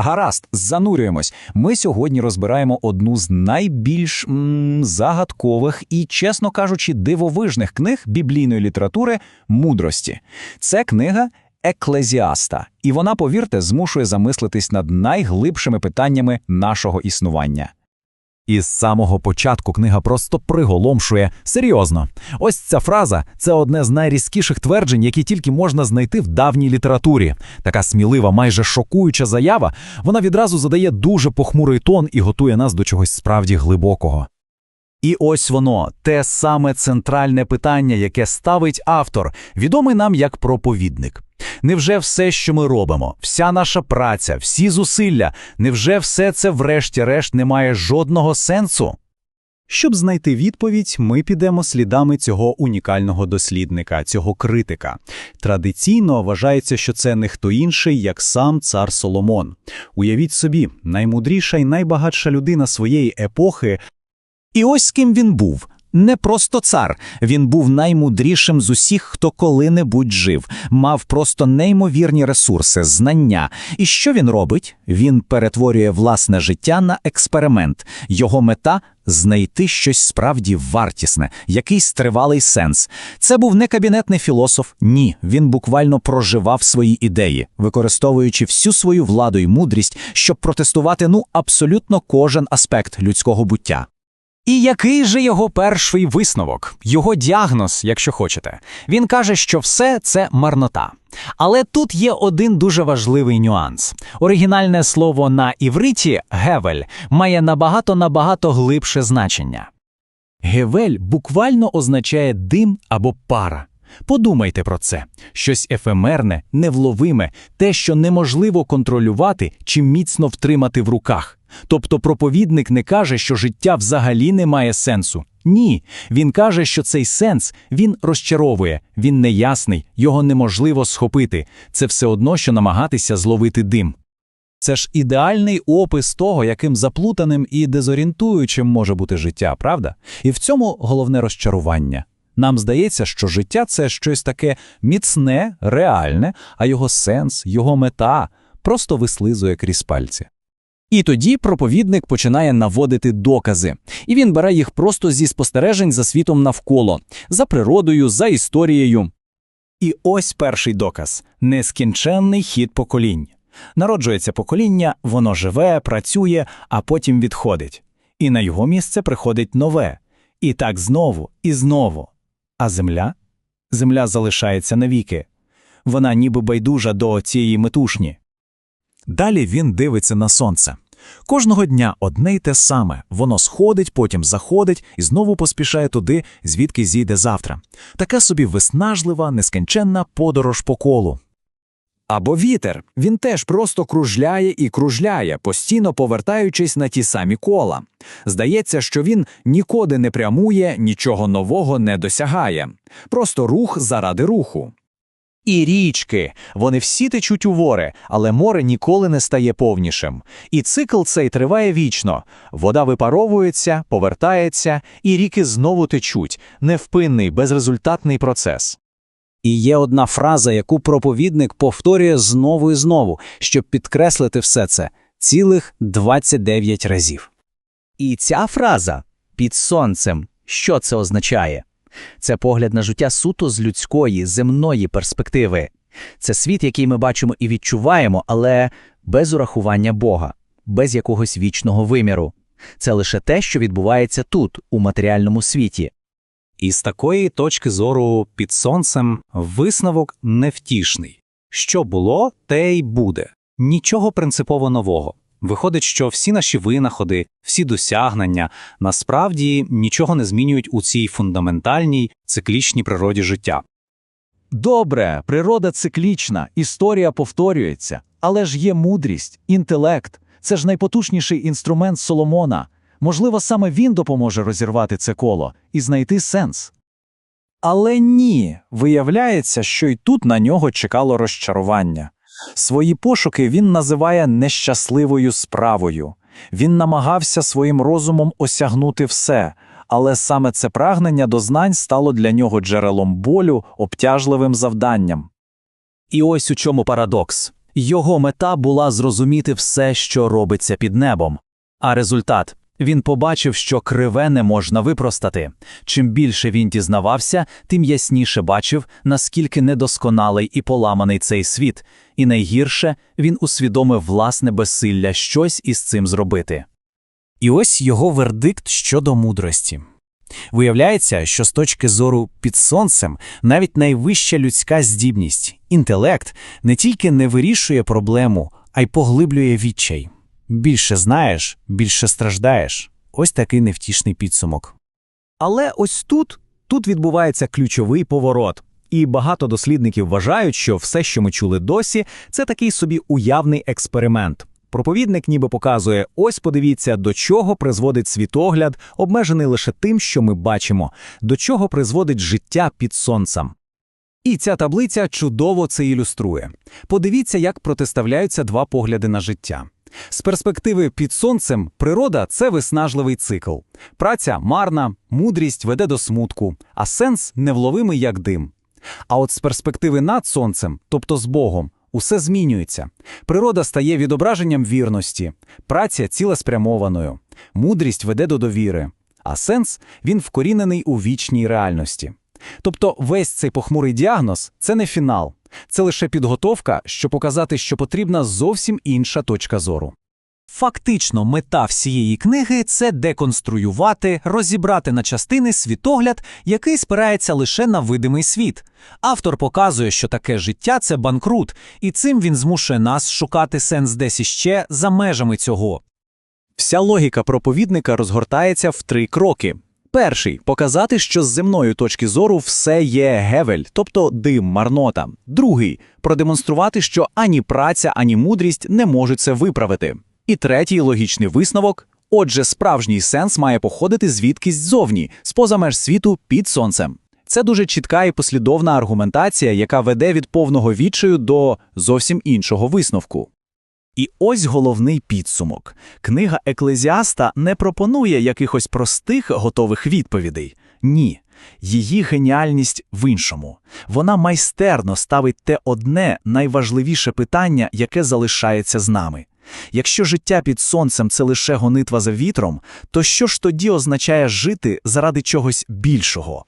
Гаразд, занурюємось. Ми сьогодні розбираємо одну з найбільш м, загадкових і, чесно кажучи, дивовижних книг біблійної літератури мудрості. Це книга Еклезіаста, і вона, повірте, змушує замислитись над найглибшими питаннями нашого існування. І з самого початку книга просто приголомшує. Серйозно. Ось ця фраза це одне з найрізкіших тверджень, які тільки можна знайти в давній літературі. Така смілива, майже шокуюча заява, вона відразу задає дуже похмурий тон і готує нас до чогось справді глибокого. І ось воно, те саме центральне питання, яке ставить автор, відомий нам як проповідник. Невже все, що ми робимо, вся наша праця, всі зусилля, невже все це, врешті-решт, не має жодного сенсу? Щоб знайти відповідь, ми підемо слідами цього унікального дослідника, цього критика. Традиційно вважається, що це не хто інший, як сам цар Соломон. Уявіть собі, наймудріша і найбагатша людина своєї епохи. І ось з ким він був. Не просто цар, він був наймудрішим з усіх, хто коли-небудь жив, мав просто неймовірні ресурси, знання. І що він робить? Він перетворює власне життя на експеримент. Його мета знайти щось справді вартісне, якийсь тривалий сенс. Це був не кабінетний філософ, ні. Він буквально проживав свої ідеї, використовуючи всю свою владу і мудрість, щоб протестувати ну абсолютно кожен аспект людського буття. І який же його перший висновок, його діагноз, якщо хочете? Він каже, що все це марнота. Але тут є один дуже важливий нюанс. Оригінальне слово на івриті гевель має набагато набагато глибше значення. Гевель буквально означає дим або пара. Подумайте про це: щось ефемерне, невловиме, те, що неможливо контролювати чи міцно втримати в руках. Тобто проповідник не каже, що життя взагалі не має сенсу. Ні, він каже, що цей сенс він розчаровує, він неясний, його неможливо схопити. Це все одно, що намагатися зловити дим. Це ж ідеальний опис того, яким заплутаним і дезорієнтуючим може бути життя, правда? І в цьому головне розчарування. Нам здається, що життя це щось таке міцне, реальне, а його сенс, його мета просто вислизує крізь пальці. І тоді проповідник починає наводити докази, і він бере їх просто зі спостережень за світом навколо, за природою, за історією. І ось перший доказ нескінченний хід поколінь. Народжується покоління, воно живе, працює, а потім відходить. І на його місце приходить нове. І так знову, і знову. А земля? Земля залишається навіки. Вона ніби байдужа до цієї метушні. Далі він дивиться на сонце. Кожного дня одне й те саме. Воно сходить, потім заходить і знову поспішає туди, звідки зійде завтра. Така собі виснажлива, нескінченна подорож по колу. Або вітер. Він теж просто кружляє і кружляє, постійно повертаючись на ті самі кола. Здається, що він нікуди не прямує, нічого нового не досягає. Просто рух заради руху. І річки, вони всі течуть у вори, але море ніколи не стає повнішим. І цикл цей триває вічно. Вода випаровується, повертається, і ріки знову течуть. Невпинний, безрезультатний процес. І є одна фраза, яку проповідник повторює знову і знову, щоб підкреслити все це цілих 29 разів. І ця фраза під сонцем, що це означає? Це погляд на життя суто з людської, земної перспективи. Це світ, який ми бачимо і відчуваємо, але без урахування Бога, без якогось вічного виміру. Це лише те, що відбувається тут, у матеріальному світі. І з такої точки зору під сонцем висновок невтішний. Що було, те й буде. Нічого принципово нового. Виходить, що всі наші винаходи, всі досягнення насправді нічого не змінюють у цій фундаментальній циклічній природі життя. Добре, природа циклічна, історія повторюється, але ж є мудрість, інтелект. Це ж найпотужніший інструмент Соломона. Можливо, саме він допоможе розірвати це коло і знайти сенс. Але ні, виявляється, що й тут на нього чекало розчарування. Свої пошуки він називає нещасливою справою. Він намагався своїм розумом осягнути все, але саме це прагнення до знань стало для нього джерелом болю, обтяжливим завданням. І ось у чому парадокс. Його мета була зрозуміти все, що робиться під небом. А результат він побачив, що криве не можна випростати. Чим більше він дізнавався, тим ясніше бачив, наскільки недосконалий і поламаний цей світ, і найгірше він усвідомив власне безсилля щось із цим зробити. І ось його вердикт щодо мудрості. Виявляється, що з точки зору під сонцем навіть найвища людська здібність, інтелект, не тільки не вирішує проблему, а й поглиблює відчай. Більше знаєш, більше страждаєш. Ось такий невтішний підсумок. Але ось тут, тут відбувається ключовий поворот. І багато дослідників вважають, що все, що ми чули досі, це такий собі уявний експеримент. Проповідник ніби показує: ось подивіться, до чого призводить світогляд, обмежений лише тим, що ми бачимо, до чого призводить життя під сонцем. І ця таблиця чудово це ілюструє. Подивіться, як протиставляються два погляди на життя. З перспективи під сонцем природа це виснажливий цикл. Праця марна, мудрість веде до смутку, а сенс невловимий як дим. А от з перспективи над сонцем, тобто з Богом, усе змінюється. Природа стає відображенням вірності, праця цілеспрямованою, мудрість веде до довіри, а сенс він вкорінений у вічній реальності. Тобто весь цей похмурий діагноз це не фінал, це лише підготовка, щоб показати, що потрібна зовсім інша точка зору. Фактично, мета всієї книги це деконструювати, розібрати на частини світогляд, який спирається лише на видимий світ. Автор показує, що таке життя це банкрут, і цим він змушує нас шукати сенс десь іще за межами цього. Вся логіка проповідника розгортається в три кроки. Перший показати, що з земної точки зору все є гевель, тобто дим, марнота. Другий продемонструвати, що ані праця, ані мудрість не можуть це виправити. І третій логічний висновок. Отже, справжній сенс має походити звідкись ззовні, з-поза меж світу під сонцем. Це дуже чітка і послідовна аргументація, яка веде від повного відчаю до зовсім іншого висновку. І ось головний підсумок. Книга Еклезіаста не пропонує якихось простих готових відповідей. Ні. Її геніальність в іншому. Вона майстерно ставить те одне найважливіше питання, яке залишається з нами. Якщо життя під сонцем це лише гонитва за вітром, то що ж тоді означає жити заради чогось більшого?